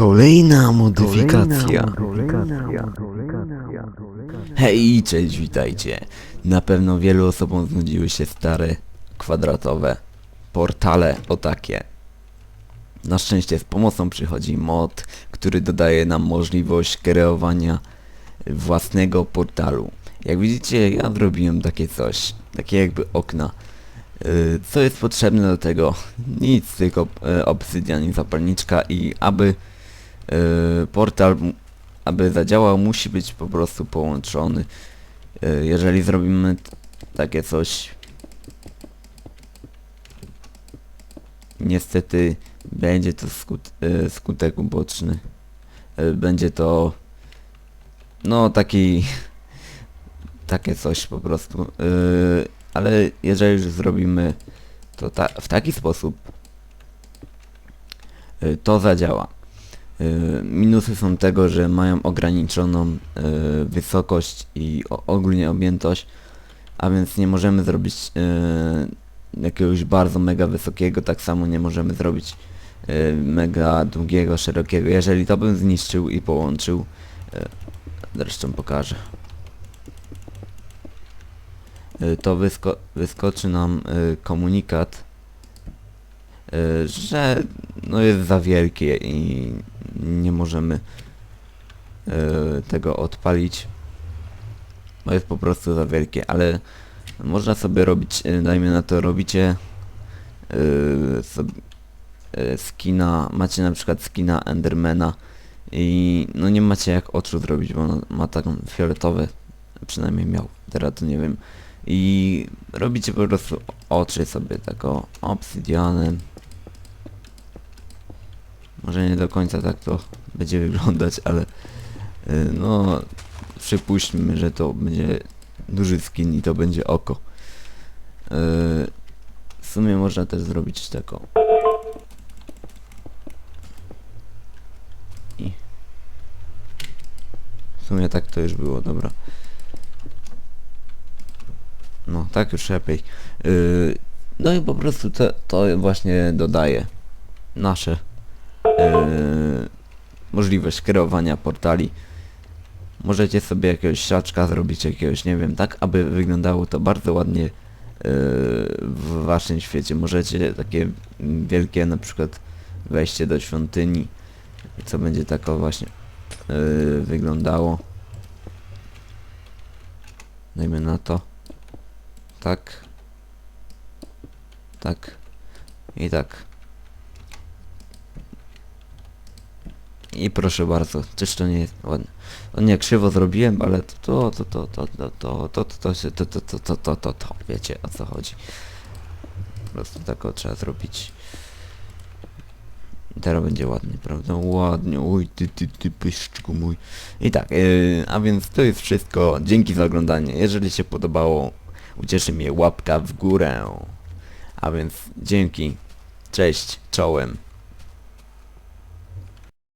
Kolejna modyfikacja. Hej, cześć, witajcie. Na pewno wielu osobom znudziły się stare, kwadratowe portale o takie. Na szczęście z pomocą przychodzi mod, który dodaje nam możliwość kreowania własnego portalu. Jak widzicie, ja zrobiłem takie coś, takie jakby okna. Y, Co jest potrzebne do tego? Nic, tylko y, obsydian i zapalniczka i aby portal, m- aby zadziałał, musi być po prostu połączony. Y, Jeżeli zrobimy takie coś, niestety będzie to skut, y, skutek uboczny. Y, Będzie to no taki takie coś po prostu. Y, ale jeżeli już zrobimy to ta, w taki sposób, y, to zadziała. Y, Minusy są tego, że mają ograniczoną y, wysokość i ogólnie objętość, a więc nie możemy zrobić y, jakiegoś bardzo mega wysokiego, tak samo nie możemy zrobić mega długiego, szerokiego. Jeżeli to bym zniszczył i połączył, zresztą pokażę, to wysko wyskoczy nam komunikat, że no jest za wielkie i nie możemy y, tego odpalić. Bo jest po prostu za wielkie, ale można sobie robić, y, dajmy na to, robicie y, sobie, skina, macie na przykład skina Endermana i no nie macie jak oczu zrobić, bo on ma taką fioletowe, przynajmniej miał, teraz to nie wiem. I robicie po prostu oczy sobie taką obsydianem. Może nie do końca tak to będzie wyglądać, ale y, no przypuśćmy, że to będzie duży skin i to będzie oko. Y, w sumie można też zrobić taką. I w sumie tak to już było, dobra. No, tak już lepiej. Yy, no i po prostu to, to właśnie dodaje nasze możliwość kreowania portali. Możecie sobie jakiegoś siaczka zrobić, jakiegoś, nie wiem, tak, aby wyglądało to bardzo ładnie yy, w waszym świecie. Możecie takie wielkie na przykład wejście do świątyni, co będzie tako właśnie yy, wyglądało. Dajmy na to. Tak. Tak. I tak. I proszę bardzo, czyż to nie jest ładne. O nie, krzywo zrobiłem, ale to, to, to, to, to, to, to, to, to, to, to, to, to, to, to, to, wiecie o co chodzi. Po prostu tak trzeba zrobić. Teraz będzie ładnie, prawda? Ładnie, oj ty, ty, ty, pyszczku mój. I tak, yy, a więc to jest wszystko. Dzięki za oglądanie. Jeżeli się podobało, ucieszy mnie łapka w górę. A więc dzięki. Cześć, czołem.